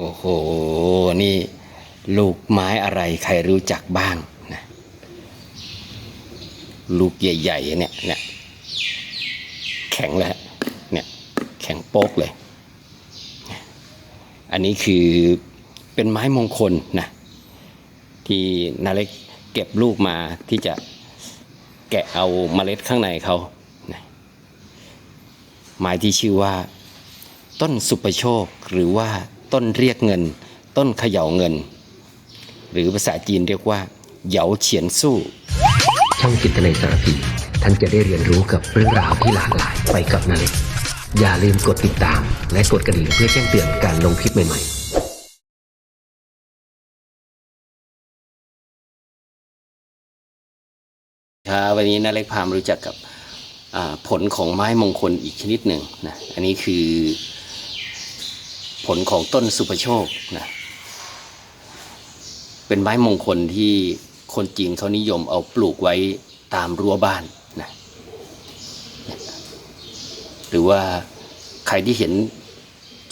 โอ้โห นี่ลูกไม้อะไรใครรู้จักบ้างนะลูกใหญ่ๆเนี่ยเนี่ยแข็งแล้วเนี่ยแข็งโป๊กเลย อันนี้คือเป็นไม้มงคลนะที่นาเล็กเก็บลูกมาที่จะแกะเอาเมล็ดข้างในเขานะไม้ที่ชื่อว่า ต้นสุปโชคหรือว่า ต้นเรียกเงิน ต้นเขย่าเงิน หรือภาษาจีนเรียกว่า เหยาเฉียนสู้ ช่องจิตในสารพีท่านจะได้เรียนรู้กับเรื่องราวที่หลากหลายไปกับนาเล็กอย่าลืมกดติดตาม และกดกระดิ่งเพื่อแจ้งเตือนการลงคลิปใหม่ๆครับวันนี้นาเล็กพามรู้จักกับอ่าผลของไม้มงคลอีกชนิดหนึ่งนะอันนี้คือ ผลของต้นสุปโชคนะเป็นไม้มงคลที่คนจีนเขานิยมเอาปลูกไว้ตามรั้วบ้านนะหรือว่าใครที่เห็น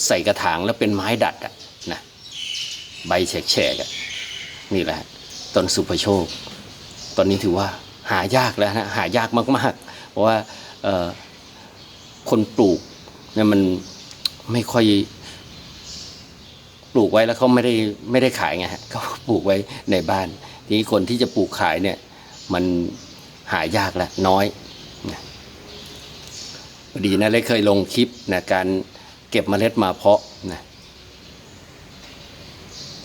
ใส่กระถางแล้วเป็นไม้ดัดอะนะใบแฉกๆนี่แหละต้นสุปโชค ตอนนี้ถือว่าหายากแล้วนะหายากมากๆ เพราะว่าคนปลูกเนี่ยมันไม่ค่อย ปลูกไว้แล้วเขาไม่ได้ไม่ได้ขายไงฮะเขาปลูกไว้ในบ้าน ทีนี้คนที่จะปลูกขายเนี่ยมันหายากล้วน้อยพอดีนะเลยเคยลงคลิปนะการเก็บเมล็ดมาเพาะนะ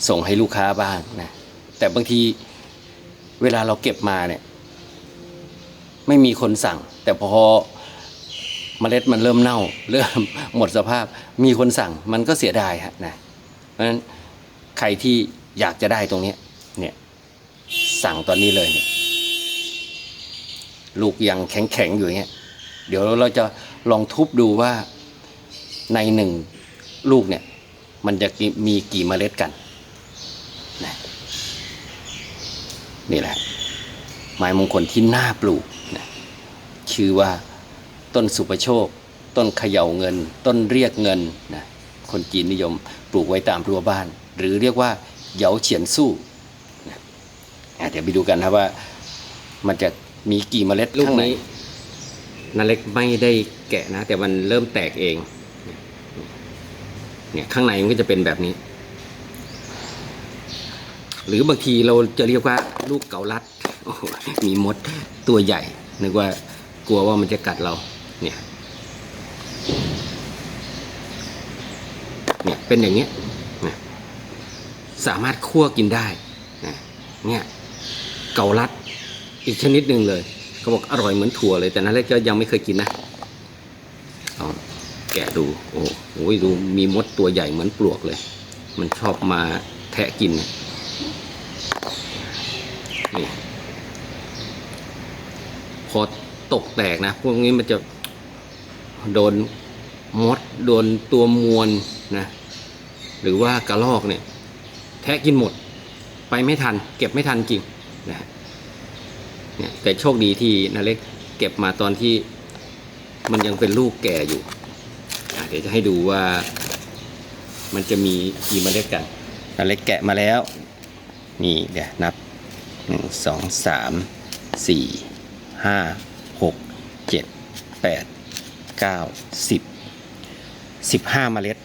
ส่งให้ลูกค้าบ้างนะแต่บางทีเวลาเราเก็บมาเนี่ย ไม่มีคนสั่ง แต่พอเมล็ดมันเริ่มเน่า เริ่มหมดสภาพ มีคนสั่งมันก็เสียดายฮะนะ ราะฉะนั้นใครที่อยากจะได้ตรงนี้เนี่ยสั่งตอนนี้เลยเนี่ยลูกยังแข็งแข็งๆอยู่อย่างเงี้ยเดี๋ยวเราจะลองทุบดูว่าในหนึ่งลูกเนี่ยมันจะมีกี่เมล็ดกันนะนี่แหละ ไม้มงคลที่น่าปลูกนะชื่อว่าต้นสุปโชค ต้นเขย่าเงิน ต้นเรียกเงินนะ คนจีนนิยมปลูกไว้ตามรั้วบ้าน หรือเรียกว่าเหยาเฉียนสู้เดี๋ยวไปดูกันนะว่ามันจะมีกี่เมล็ดลูกนี้นาเล็กไม่ได้แกะนะ แต่มันเริ่มแตกเอง เนี่ยข้างในมันก็จะเป็นแบบนี้ หรือบางทีเราจะเรียกว่าลูกเกาลัดมีมดตัวใหญ่นึกว่ากลัวว่ามันจะกัดเรา เนี่ย เนี่ยเป็นอย่างเงี้ยนะสามารถคั่วกินได้นะเนี่ยเกาลัดอีกชนิดหนึ่งเลยเขาบอกอร่อยเหมือนถั่วเลย แต่นั้นแรกก็ยังไม่เคยกินนะเอาแกะดูโอ้โหดูมีมดตัวใหญ่เหมือนปลวกเลย มันชอบมาแทะกินนะนี่พอตกแตกนะ พวกนี้มันจะโดนมด โดนตัวมวล นะหรือว่ากระลอกเนี่ยแทะกินหมดไปไม่ทัน เก็บไม่ทันจริงนะเนี่ยแต่โชคดีที่นาเล็กเก็บมาตอนที่มันยังเป็นลูกแก่อยู่ เดี๋ยวจะให้ดูว่ามันจะมีกี่เมล็ดกันนาเล็กแกะมาแล้ว นี่เดี๋ยวนับหนึ่งสองสามสี่ห้าหกเจ็ดแปดเก้าสิบสิบห้าเมล็ด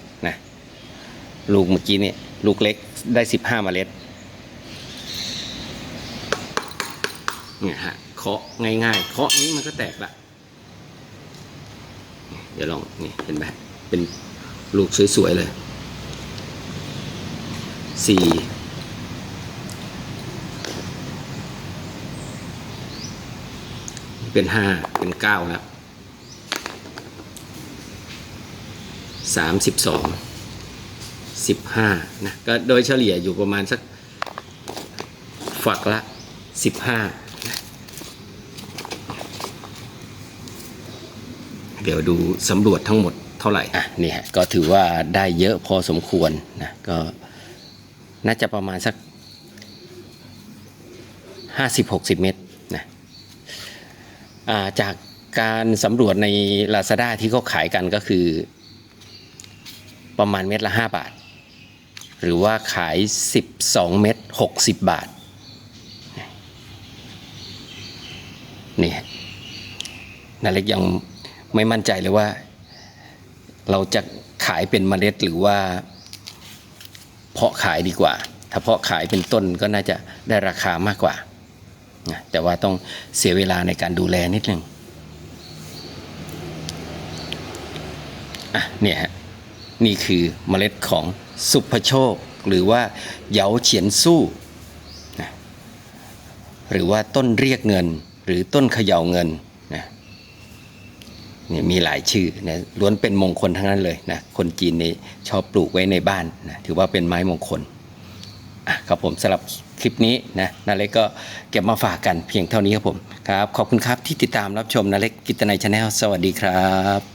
ลูกเมื่อกี้เนี่ยลูกเล็กได้สิบห้าเมล็ดเนี่ยฮะเคาะง่ายๆเคาะนี้มันก็แตกละเดี๋ยวลองนี่เห็นไหมเป็นลูกสวยๆเลยสี่เป็นห้าเป็นเก้าแล้วสามสิบสอง สิบห้านะก็โดยเฉลี่ยอยู่ประมาณสักฝักละสิบห้าเดี๋ยวดูสำรวจทั้งหมดเท่าไหร่อะนี่ฮะก็ถือว่าได้เยอะพอสมควรนะก็น่าจะประมาณสักห้าสิบหกสิบเมตรนะอ่าจากการสำรวจใน Lazada ที่เขาขายกันก็คือประมาณเม็ดละ 5 บาท หรือว่าขาย 12 เม็ด60 บาทนี่นาเล็กยังไม่มั่นใจเลยว่า เราจะขายเป็นเมล็ดหรือว่า เพาะขายดีกว่า ถ้าเพาะขายเป็นต้นก็น่าจะได้ราคามากกว่า แต่ว่าต้องเสียเวลาในการดูแลนิดนึงอะเนี่ยฮะนี่คือเมล็ดของ สุภโชค หรือว่าเหยาเฉียนสู้นะหรือว่าต้นเรียกเงิน หรือต้นเขย่าเงินนะนี่มีหลายชื่อนะล้วนเป็นมงคลทั้งนั้นเลยนะคนจีนนี่ชอบปลูกไว้ในบ้านนะถือว่าเป็นไม้มงคลอะครับผมสำหรับคลิปนี้นะนาเล็กก็เก็บมาฝากกันเพียงเท่านี้ครับผมครับ ขอบคุณครับที่ติดตามรับชมนาเล็กกิตนายชาแนลสวัสดีครับ